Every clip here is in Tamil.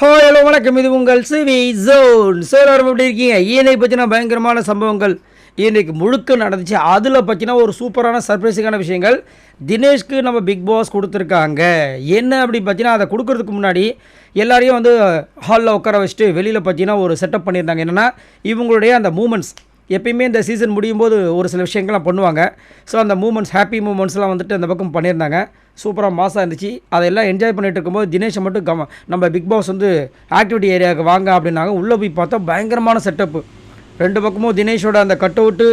ஹோ ஹலோ வணக்கம். இது உங்கள் சிவி ஜோன். ஸோ எப்படி இருக்கீங்க? ஈனை பற்றின பயங்கரமான சம்பவங்கள் இன்னைக்கு முழுக்க நடந்துச்சு. அதில் பற்றினா ஒரு சூப்பரான சர்ப்ரைஸுக்கான விஷயங்கள் தினேஷ்க்கு நம்ம பிக் பாஸ் கொடுத்துருக்காங்க. என்ன அப்படி பார்த்தீங்கன்னா அதை கொடுக்கறதுக்கு முன்னாடி எல்லாரையும் வந்து ஹாலில் உட்கார வச்சுட்டு வெளியில் பார்த்தீங்கன்னா ஒரு செட்டப் பண்ணியிருந்தாங்க. என்னென்னா இவங்களுடைய அந்த மூமெண்ட்ஸ் எப்பயுமே இந்த சீசன் முடியும் போது ஒரு சில விஷயங்கள்லாம் பண்ணுவாங்க. ஸோ அந்த மூமெண்ட்ஸ் ஹாப்பி மூமெண்ட்ஸ்லாம் வந்துட்டு அந்த பக்கம் பண்ணியிருந்தாங்க. சூப்பராக மாசாக இருந்துச்சு. அதெல்லாம் என்ஜாய் பண்ணிட்டு இருக்கும்போது தினேஷை மட்டும் கவ நம்ம பிக் பாஸ் வந்து ஆக்டிவிட்டி ஏரியாவுக்கு வாங்க அப்படின்னாங்க. உள்ளே போய் பார்த்தா பயங்கரமான செட்டப்பு ரெண்டு பக்கமும் தினேஷோட அந்த கட் அவுட்டு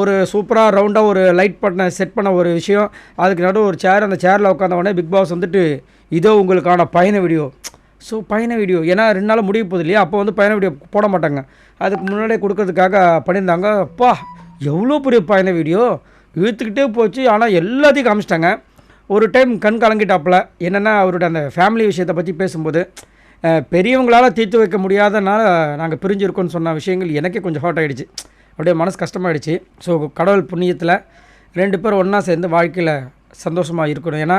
ஒரு சூப்பராக ரவுண்டாக ஒரு லைட் பண்ண செட் பண்ண ஒரு விஷயம். அதுக்கு நடுவு ஒரு சேர் அந்த சேரில் உட்காந்த உடனே பிக் பாஸ் வந்துட்டு இதோ உங்களுக்கான பயண வீடியோ ஸோ பயண வீடியோ. ஏன்னா ரெண்டு நாள் முடிய போகுது இல்லையா? அப்போ வந்து பயண வீடியோ போட மாட்டாங்க. அதுக்கு முன்னாடியே கொடுக்கறதுக்காக பண்ணியிருந்தாங்க. அப்பா எவ்வளோ பெரிய பயண வீடியோ? இழுத்துக்கிட்டே போச்சு. ஆனால் எல்லாத்தையும் காமிச்சிட்டாங்க. ஒரு டைம் கண் கலங்கிட்டாப்புல. என்னென்னா அவரோட அந்த ஃபேமிலி விஷயத்தை பற்றி பேசும்போது பெரியவங்களால் தீர்த்து வைக்க முடியாதனால நாங்கள் பிரிஞ்சிருக்கோம்னு சொன்ன விஷயங்கள் எனக்கே கொஞ்சம் ஹார்ட் ஆகிடுச்சு அப்படியே மனசு கஷ்டமாயிடுச்சு. ஸோ கடவுள் புண்ணியத்தில் ரெண்டு பேரும் ஒன்றா சேர்ந்து வாழ்க்கையில் சந்தோஷமாக இருக்கணும். ஏன்னா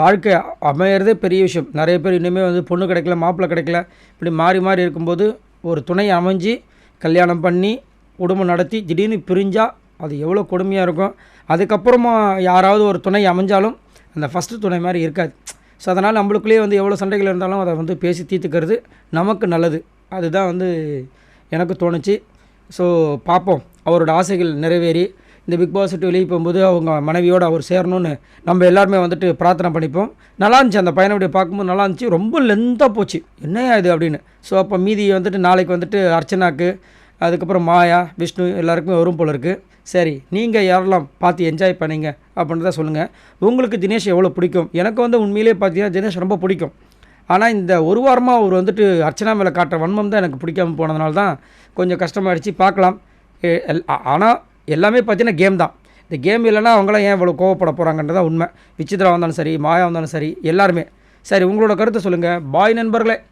வாழ்க்கை அமையிறதே பெரிய விஷயம். நிறைய பேர் இன்னுமே வந்து பொண்ணு கிடைக்கல மாப்பிள்ளை கிடைக்கல இப்படி மாறி மாறி இருக்கும்போது ஒரு துணை அமைஞ்சு கல்யாணம் பண்ணி குடும்பம் நடத்தி திடீர்னு பிரிஞ்சால் அது எவ்வளோ கொடுமையாக இருக்கும். அதுக்கப்புறமா யாராவது ஒரு துணை அமைஞ்சாலும் அந்த ஃபஸ்ட்டு துணை மாதிரி இருக்காது. ஸோ அதனால் நம்மளுக்குள்ளேயே வந்து எவ்வளோ சண்டைகள் இருந்தாலும் அதை வந்து பேசி தீர்த்துக்கிறது நமக்கு நல்லது. அதுதான் வந்து எனக்கு தோணுச்சு. ஸோ பார்ப்போம். அவரோட ஆசைகள் நிறைவேறி இந்த பிக் பாஸ் விட்டு வெளியே போகும்போது அவங்க மனைவியோடு அவர் சேரணும்னு நம்ம எல்லாருமே வந்துட்டு பிரார்த்தனை பண்ணிப்போம். நல்லா இருந்துச்சு அந்த அப்படி பார்க்கும்போது நல்லா இருந்துச்சு. ரொம்ப லென்த்தாக போச்சு. என்னையா இது அப்படின்னு. ஸோ அப்போ மீதி வந்துட்டு நாளைக்கு வந்துட்டு அர்ச்சனாக்கு அதுக்கப்புறம் மாயா விஷ்ணு எல்லாருக்குமே வரும் போல இருக்குது சரி நீங்கள் யாரெல்லாம் பார்த்து என்ஜாய் பண்ணீங்க அப்படின்னு தான் சொல்லுங்கள் உங்களுக்கு தினேஷ் எவ்வளோ பிடிக்கும்? எனக்கு வந்து உண்மையிலே பார்த்தீங்கன்னா தினேஷ் ரொம்ப பிடிக்கும். ஆனால் இந்த ஒரு வாரமாக அவர் வந்துட்டு அர்ச்சனா மேலே காட்டுற வன்மம் தான் எனக்கு பிடிக்காம போனதுனால தான் கொஞ்சம் கஷ்டமாயிடுச்சு. பார்க்கலாம். ஆனால் எல்லாமே பார்த்தீங்கன்னா கேம் தான். இந்த கேம் இல்லைனா அவங்களாம் ஏன் இவ்வளோ கோவப்பட போகிறாங்கன்றதான் உண்மை. விசித்ரா வந்தாலும் சரி மாயா வந்தாலும் சரி எல்லாருமே. சரி உங்களோட கருத்தை சொல்லுங்கள் பாய் நண்பர்களே.